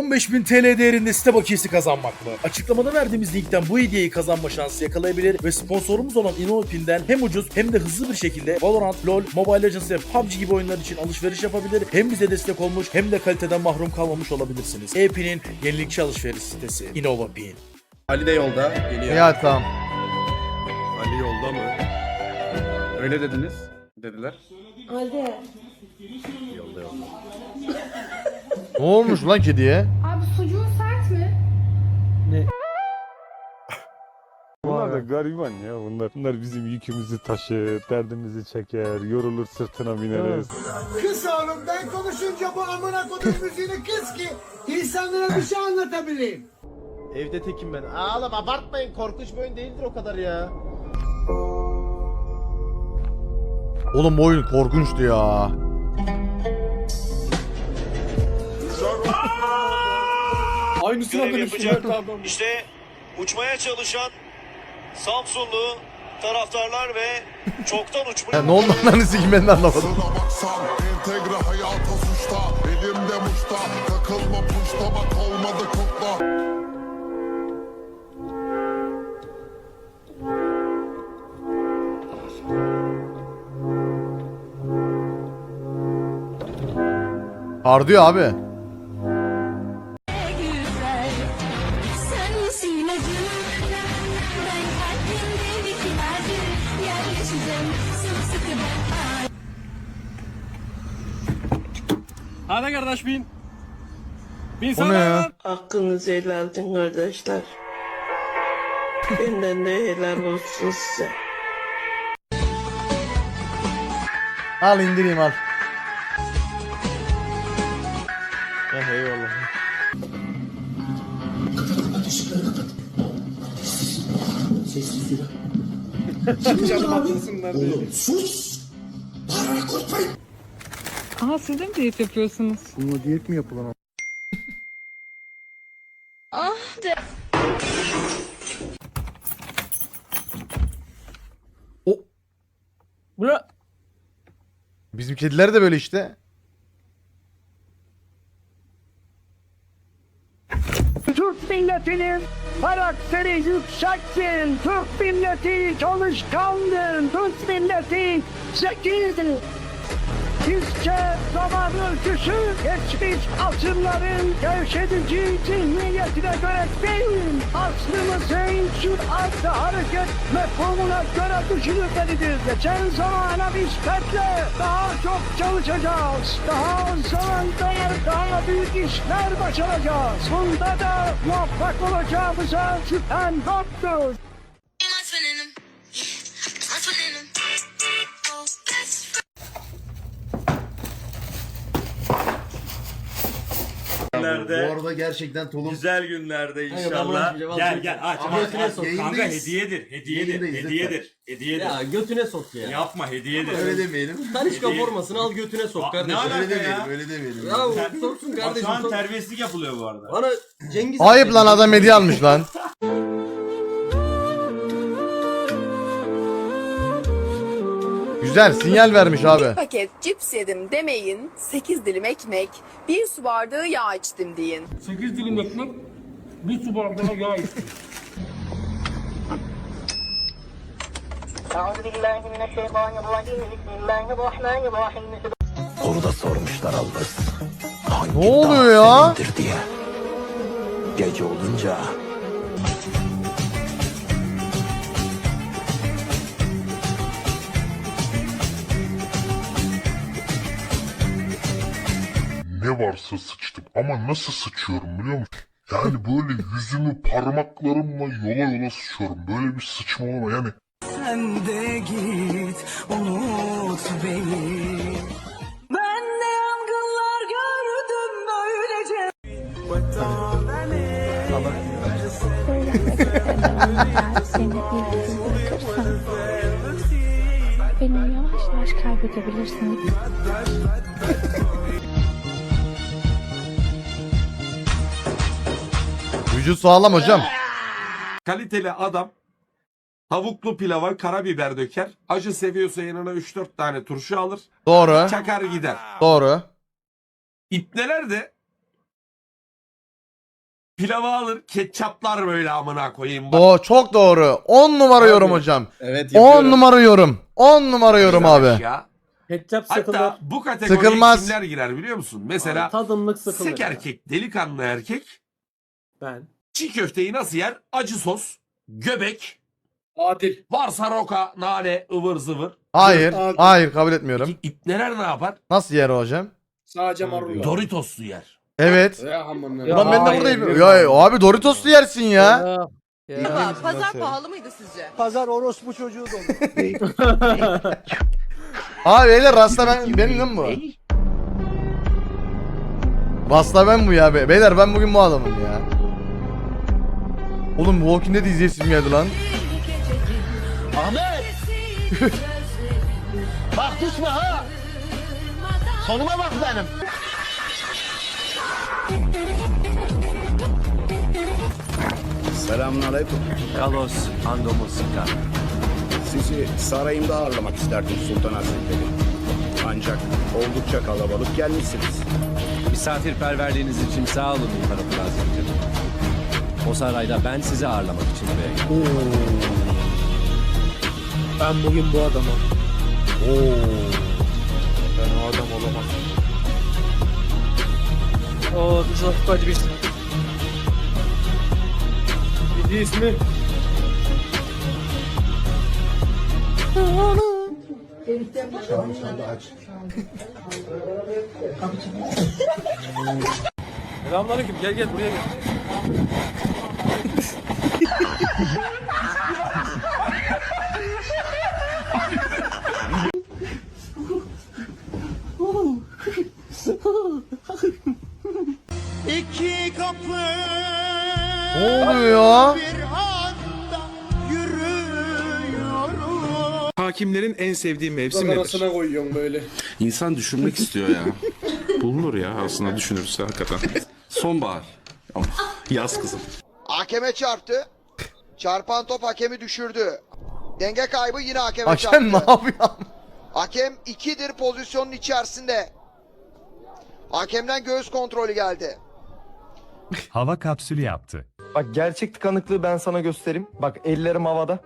15.000 TL değerinde site bakiyesi kazanmak mı? Açıklamada verdiğimiz linkten bu hediyeyi kazanma şansı yakalayabilir ve sponsorumuz olan InnoPin'den hem ucuz hem de hızlı bir şekilde Valorant, LoL, Mobile Legends ve PUBG gibi oyunlar için alışveriş yapabilir. Hem bize destek olmuş hem de kaliteden mahrum kalmamış olabilirsiniz. E-Pin'in yenilikçi alışveriş sitesi InnovaPin. Ali de yolda geliyor. Ya tamam. Ali yolda mı? Öyle dediniz. Dediler. Hadi. Yolda yolda. Ne olmuş lan kediye? Abi sucuğun sert mi? Bunlar da gariban ya bunlar. Bunlar bizim yükümüzü taşır, derdimizi çeker, yorulur sırtına bineriz. Kız oğlum ben konuşunca bu amına kodum müziğini kız ki insanlara bir şey anlatabileyim. Evde tekim ben. Ağlam abartmayın korkunç bir oyun değildir o kadar ya. Oğlum bu oyun korkunçtu ya. Aynısını görev yapacak. İşte uçmaya çalışan Samsunlu taraftarlar ve çoktan Ya uçmaya ne oldu lan sikim ben de anlamadım. Entegre hayata suçta Elimde muşta takılma puşta bak olmadı kutla Kar abi. Hadi kardeş bin. Bin ne ya? Hakkınızı helal edin kardeşler. Benden de helal olsun size. Al indireyim al. Heh eyvallah. Aa siz de mi diyet yapıyorsunuz? Bununla diyet mi yapılan O. Bu ne? Bizim kediler de böyle işte. Türk milletinin karakteri yüksektir. Türk milleti çalışkandır. Türk milleti zekidir. Bizce zaman ölçüsü geçmiş asırların gevşedici zihniyetine göre değil, aslımızın süratle hareket mefhumuna göre düşünülmelidir. Geçen zamana nispetle daha çok çalışacağız. Daha az zamanda daha büyük işler başaracağız. Bunda da muvaffak olacağımıza şüphem yoktur. Günlerde, Bu arada gerçekten Tolun güzel günlerde inşallah. açmayacağım, Gel al gel götüne. aç Ama aç götüne aç. sok, Kanka hediyedir hediyedir Yayındayız, hediyedir hediyedir. Ya götüne sok ya. Yapma hediyedir. öyle demeyelim. Tanışka formasını al götüne sok Aa, kardeşim. ne alaka Öyle ya? demeyelim, öyle demeyelim. Ya soksun Bak kardeşim. şu an terbiyesizlik yapılıyor bu arada. Bana Cengiz Ayıp lan adam hediye almış lan. Güzel sinyal vermiş abi. paket cips yedim demeyin 8 dilim ekmek bir su bardağı yağ içtim deyin 8 dilim ekmek, bir su bardağı yağ içtim. Soruda sormuşlar Albus Ne oluyor ya? diye Gece olunca varsa sıçtım ama nasıl sıçıyorum biliyor musun? Yani böyle yüzümü parmaklarımla yola yola sıçıyorum. Böyle bir sıçma olma yani. Sen de git, unut beni. Ben de yangınlar gördüm böylece. Beni yavaş yavaş kaybedebilirsin Vücut sağlam hocam. Kaliteli adam tavuklu pilava karabiber döker. Acı seviyorsa yanına 3-4 tane turşu alır. Doğru. Çakar gider. Doğru. İpneler de Pilavı alır ketçaplar böyle amına koyayım. Bak, Do çok doğru. 10 numara yorum hocam. Evet 10 numara yorum. 10 numara yorum abi. Ya. Ketçap Hatta bu kategoriye Sıkılmaz. kimler girer biliyor musun? Mesela Tadımlık sıkılır. sık erkek, delikanlı erkek Ben. çiğ köfteyi nasıl yer? Acı sos, göbek, Adil. varsa roka, nane, ıvır zıvır. Hayır. Abi. Hayır kabul etmiyorum. İpneler ne yapar? Nasıl yer o hocam? Sadece marulla. Doritoslu yer. Evet. Ya aman Ulan ben de buradayım. Ya abi Doritos'lu yersin ya. Baba pazar pahalı mıydı sizce? Pazar orospu çocuğu dolu. Abi beyler rasta ben benim lan bu. Rasta ben bu ya be. Beyler ben bugün bu adamım ya. Oğlum Walking Dead izleyesim geldi lan. Ahmet! bak düşme ha! Sonuma bak benim. Selamünaleyküm. Carlos Andomosika. Sizi sarayımda ağırlamak isterdim Sultan Hazretleri. Ancak oldukça kalabalık gelmişsiniz. Misafirperverliğiniz için sağ olun İmparator Hazretleri. O sarayda ben sizi ağırlamak için buraya geldim. Ben bugün bu adamım. Ben o adam olamam. Oo biz hafif acı bir Bir ismi. Selamünaleyküm gel gel buraya gel. İki kapı Ne oluyor ya? Hakimlerin en sevdiği mevsim Arasına koyuyorum böyle. İnsan düşünmek istiyor ya. Bulunur ya aslında düşünürse hakikaten. Sonbahar. Ama yaz kızım. Hakeme çarptı. Çarpan top hakemi düşürdü. Denge kaybı yine hakeme Hakem ne yapıyor? Hakem ikidir pozisyonun içerisinde. Hakemden göğüs kontrolü geldi. Hava kapsülü yaptı. Bak gerçek tıkanıklığı ben sana göstereyim. Bak ellerim havada.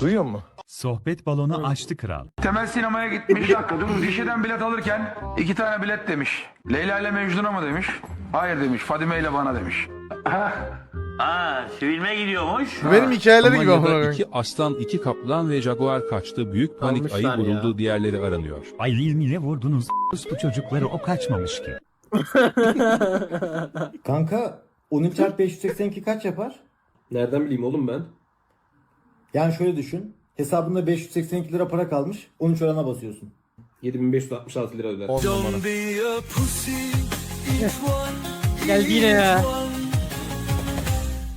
Duyuyor musun? Sohbet balonu açtı kral. Temel sinemaya gitmiş. Bir dakika dur. Gişeden bilet alırken iki tane bilet demiş. Leyla ile Mecnun'a mı demiş? Hayır demiş. Fadime ile bana demiş. Aa, filme gidiyormuş. Benim hikayeleri gibi amına koyayım. aslan, iki kaplan ve jaguar kaçtı. Büyük panik ayı Almışlar ya. vuruldu. Diğerleri aranıyor. Ay ilmiyle vurdunuz. Bu çocukları o kaçmamış ki. Kanka 13 çarpı 582 kaç yapar? Nereden bileyim oğlum ben? Yani şöyle düşün. Hesabında 582 lira para kalmış. 13 orana basıyorsun. 7566 lira öder. 10 numara. Geldi yine ya.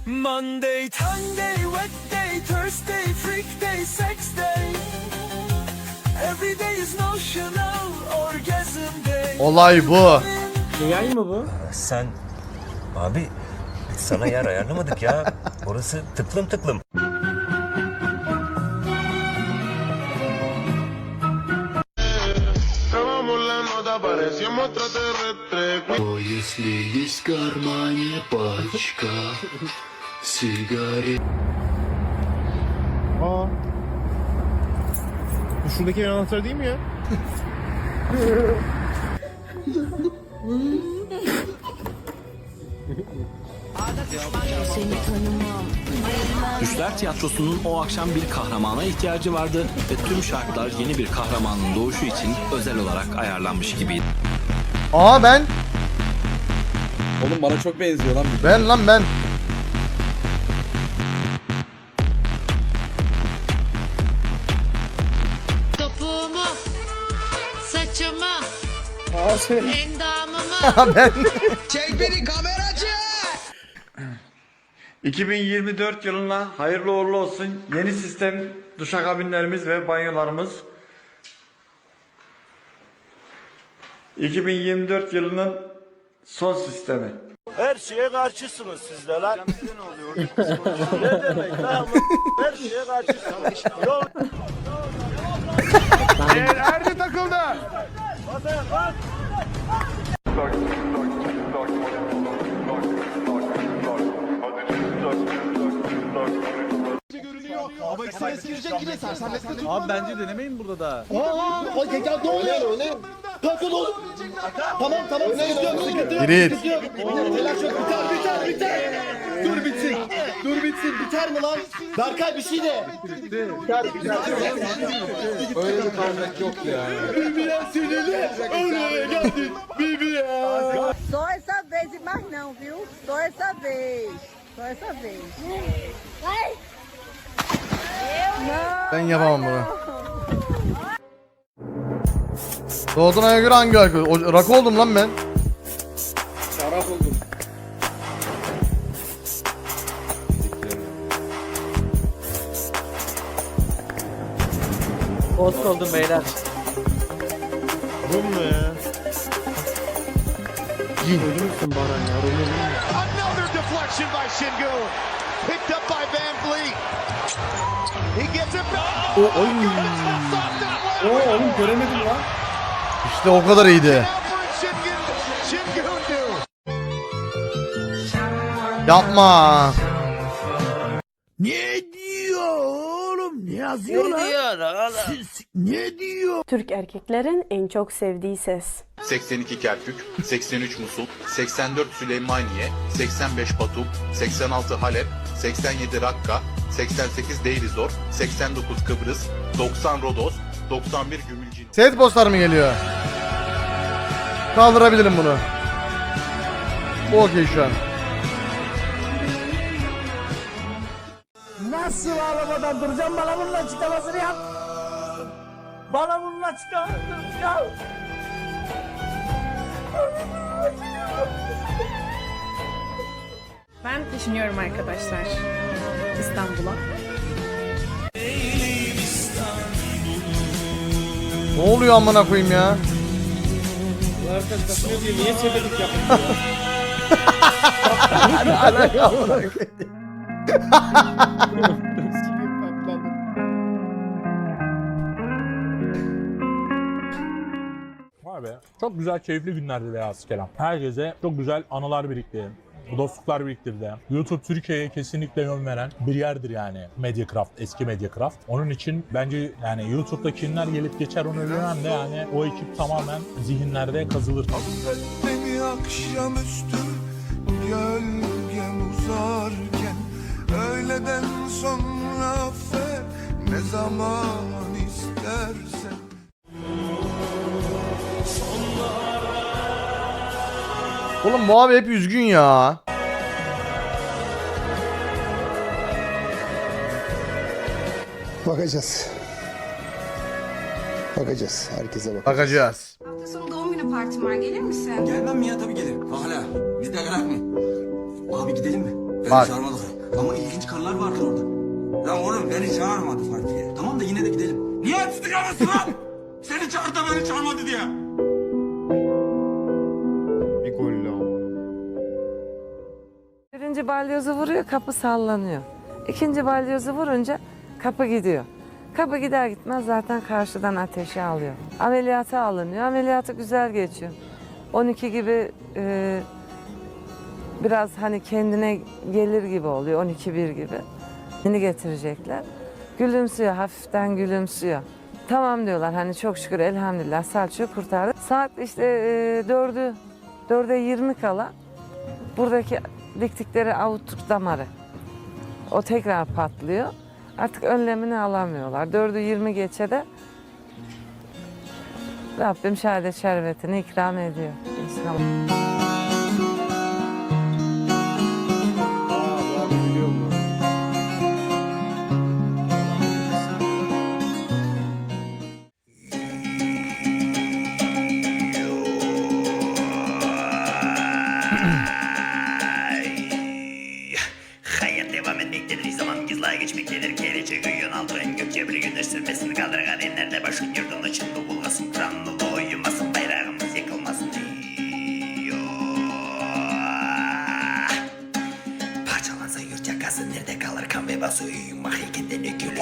Monday, Sunday, Wednesday, Thursday, freak day, sex day. Every day is notional orgasm day. Olay bu. Yay mı bu? Sen abi sana yer ayarlamadık ya. Orası tıklım tıklım. Aa. Bu şuradaki evin anahtarı değil mi ya? Düşler Tiyatrosu'nun o akşam bir kahramana ihtiyacı vardı ve tüm şartlar yeni bir kahramanın doğuşu için özel olarak ayarlanmış gibiydi. Aa ben. Oğlum bana çok benziyor lan. Ben lan ben. Topuğumu, saçımı, endamımı. ben. Çek beni kameracı. 2024 yılına hayırlı uğurlu olsun. Yeni sistem duşakabinlerimiz ve banyolarımız. 2024 yılının Son sistemi. Her şeye karşısınız siz de lan. ne demek lan? Her şeye karşısınız. Yol... Erdi takıldı. Basaya Abi bence denemeyin burada da. Aa, o tekrar? Patron oğlum. Tamam tamam sıkıntı yok sıkıntı yok. Girit. Sıkıntı yok. Telaş yok biter biter biter. Dur bitsin. Dur bitsin biter mi lan? Berkay bir şey de. Öyle bir kavrak yok ya. Bibiye sinirli. Oraya geldin. Bibiye. Só essa vez e mais não, viu? Só essa vez. Só essa vez. Ben yapamam bunu. Doğduğun aya göre hangi rakı? O, rakı oldum lan ben. Şarap oldum. Post oldum beyler. Bu mu ya? Cin. Another deflection by Shingu. Picked up by Van Vliet. He gets it back. O, oy. Oo oğlum göremedim lan. İşte o kadar iyiydi. Yapma. Türk erkeklerin en çok sevdiği ses. 82 Kerkük, 83 Musul, 84 Süleymaniye, 85 Batum, 86 Halep, 87 Rakka, 88 Deirizor, 89 Kıbrıs, 90 Rodos, 91 Gümülcin. Set bosslar mı geliyor? Kaldırabilirim bunu. Bu okey şu an. Nasıl ağlamadan duracağım bana bunun açıklamasını yap. Bana bunun açıklamasını yap. Ben düşünüyorum arkadaşlar İstanbul'a. Ne oluyor amına koyayım ya? Niye sepetik yaptın? Vay be. Çok güzel keyifli günlerdi be Kelam. Herkese çok güzel anılar birikti. Dostluklar biriktirdi. YouTube Türkiye'ye kesinlikle yön veren bir yerdir yani Mediacraft, eski Mediacraft. Onun için bence yani YouTube'da kimler gelip geçer onu bilemem de yani o ekip tamamen zihinlerde kazılır. Beni akşamüstü gölgem uzarken Öğleden sonra affet ne zaman Oğlum bu abi hep üzgün ya. Bakacağız. Bakacağız. Herkese bak. Bakacağız. Hafta sonu doğum günü partim var gelir misin? Gelmem mi ya tabii gelirim. Hala. Biz de gelir mi? Abi gidelim mi? Beni Bak. çağırmadılar. Ama ilginç karılar vardır orada. Lan oğlum beni çağırmadı partiye. Tamam da yine de gidelim. Niye tutuyorsun lan? Seni çağırdı beni çağırmadı diye. Balyozu vuruyor kapı sallanıyor. İkinci balyozu vurunca kapı gidiyor. Kapı gider gitmez zaten karşıdan ateşi alıyor. Ameliyata alınıyor. Ameliyatı güzel geçiyor. 12 gibi e, biraz hani kendine gelir gibi oluyor. 12-1 gibi. Yeni getirecekler. Gülümsüyor, hafiften gülümsüyor. Tamam diyorlar hani çok şükür elhamdülillah Selçuk'u kurtardı. Saat işte e, 4'ü, 4'e 20 kala buradaki diktikleri avutuk damarı. O tekrar patlıyor. Artık önlemini alamıyorlar. 4'ü 20 geçe de Rabbim şehadet şerbetini ikram ediyor. İnşallah. Bulgasın. Kur'anlı uyumasın. Bayrağımız yıkılmasın. Parçalansa yurt yakası nerede kalır kan ve bası uyumak heykelden ökülü